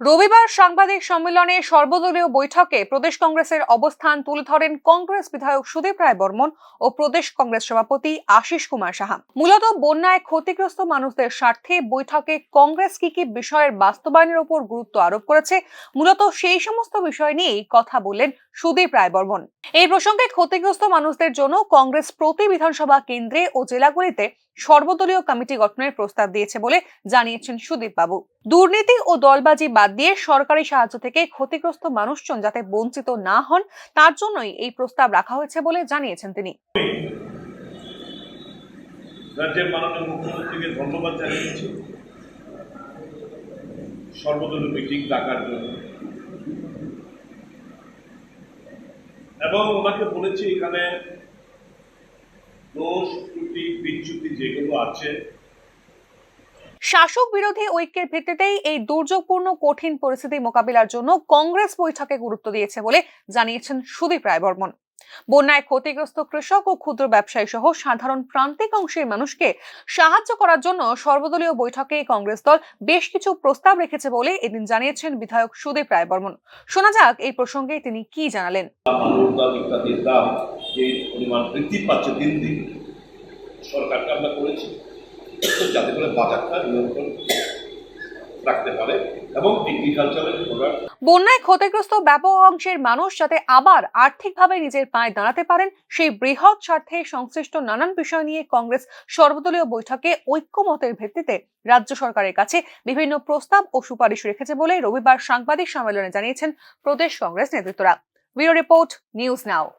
রবিবার সাংবাদিক সম্মেলনে সর্বদলীয় বৈঠকে প্রদেশ কংগ্রেসের অবস্থান তুলে ধরেন কংগ্রেস বিধায়ক সুদীপ রায় বর্মন ও প্রদেশ কংগ্রেস সভাপতি আশিস কুমার সাহা। মূলত বন্যায় ক্ষতিগ্রস্ত মানুষদের স্বার্থে বৈঠকে কংগ্রেস কি কি বিষয়ের বাস্তবায়নের উপর গুরুত্ব আরোপ করেছে, মূলত সেই সমস্ত বিষয় নিয়েই কথা বললেন সুদীপ রায় বর্মন। এই প্রসঙ্গে ক্ষতিগ্রস্ত মানুষদের জন্য কংগ্রেস প্রতি বিধানসভা কেন্দ্রে ও জেলাগুলিতে সর্বদলীয় কমিটি গঠনের প্রস্তাব দিয়েছে বলে জানিয়েছেন সুদীপ বাবু। দুর্নীতি ও দলবাজি বাদ দিয়ে সরকারি সাহায্য থেকে ক্ষতিগ্রস্ত মানুষজন যাতে বঞ্চিত না হন, তার জন্যই এই প্রস্তাব রাখা হয়েছে বলে জানিয়েছেন তিনি। রাজ্যের মাননীয় মুখ্যমন্ত্রীকে ধন্যবাদ জানিয়েছি। সর্বদলীয় মিটিং ডাকার জন্য। এবং ওনাকে বলেছি এখানে দোষ, ত্রুটি, বিচ্যুতি যেগুলো আছে শাসক বিরোধী ঐক্যের ভিত্তিতেই এই দুর্যোগপূর্ণ কঠিন পরিস্থিতি মোকাবিলার জন্য কংগ্রেস বৈঠকে গুরুত্ব দিয়েছে বলে জানিয়েছেন সুদীপ রায় বর্মন বন্যায় ক্ষতিগ্রস্ত কৃষক ও ক্ষুদ্র ব্যবসায়ী সহ সাধারণ প্রান্তিক অংশের মানুষকে সাহায্য করার জন্য সর্বদলীয় বৈঠকে কংগ্রেস দল বেশ কিছু প্রস্তাব রেখেছে বলে এদিন জানিয়েছেন বিধায়ক সুদীপ রায় বর্মন শোনা যাক এই প্রসঙ্গে তিনি কি জানালেন। পরিমাণ বৃদ্ধি পাচ্ছে দিন দিন, সরকারকে আমরা করেছি। যাতে করে বাজারটা নিয়ন্ত্রণ রাখতে পারে এবং এগ্রিকালচারের প্রোডাক্ট বন্যায় ক্ষতিগ্রস্ত ব্যাপক অংশের মানুষ যাতে আবার আর্থিকভাবে নিজের পায়ে দাঁড়াতে পারেন, সেই বৃহৎ স্বার্থে সংশ্লিষ্ট নানান বিষয় নিয়ে কংগ্রেস সর্বদলীয় বৈঠকে ঐক্যমতের ভিত্তিতে রাজ্য সরকারের কাছে বিভিন্ন প্রস্তাব ও সুপারিশ রেখেছে বলে রবিবার সাংবাদিক সম্মেলনে জানিয়েছেন প্রদেশ কংগ্রেস নেতৃত্বরা। Bureau report, news now.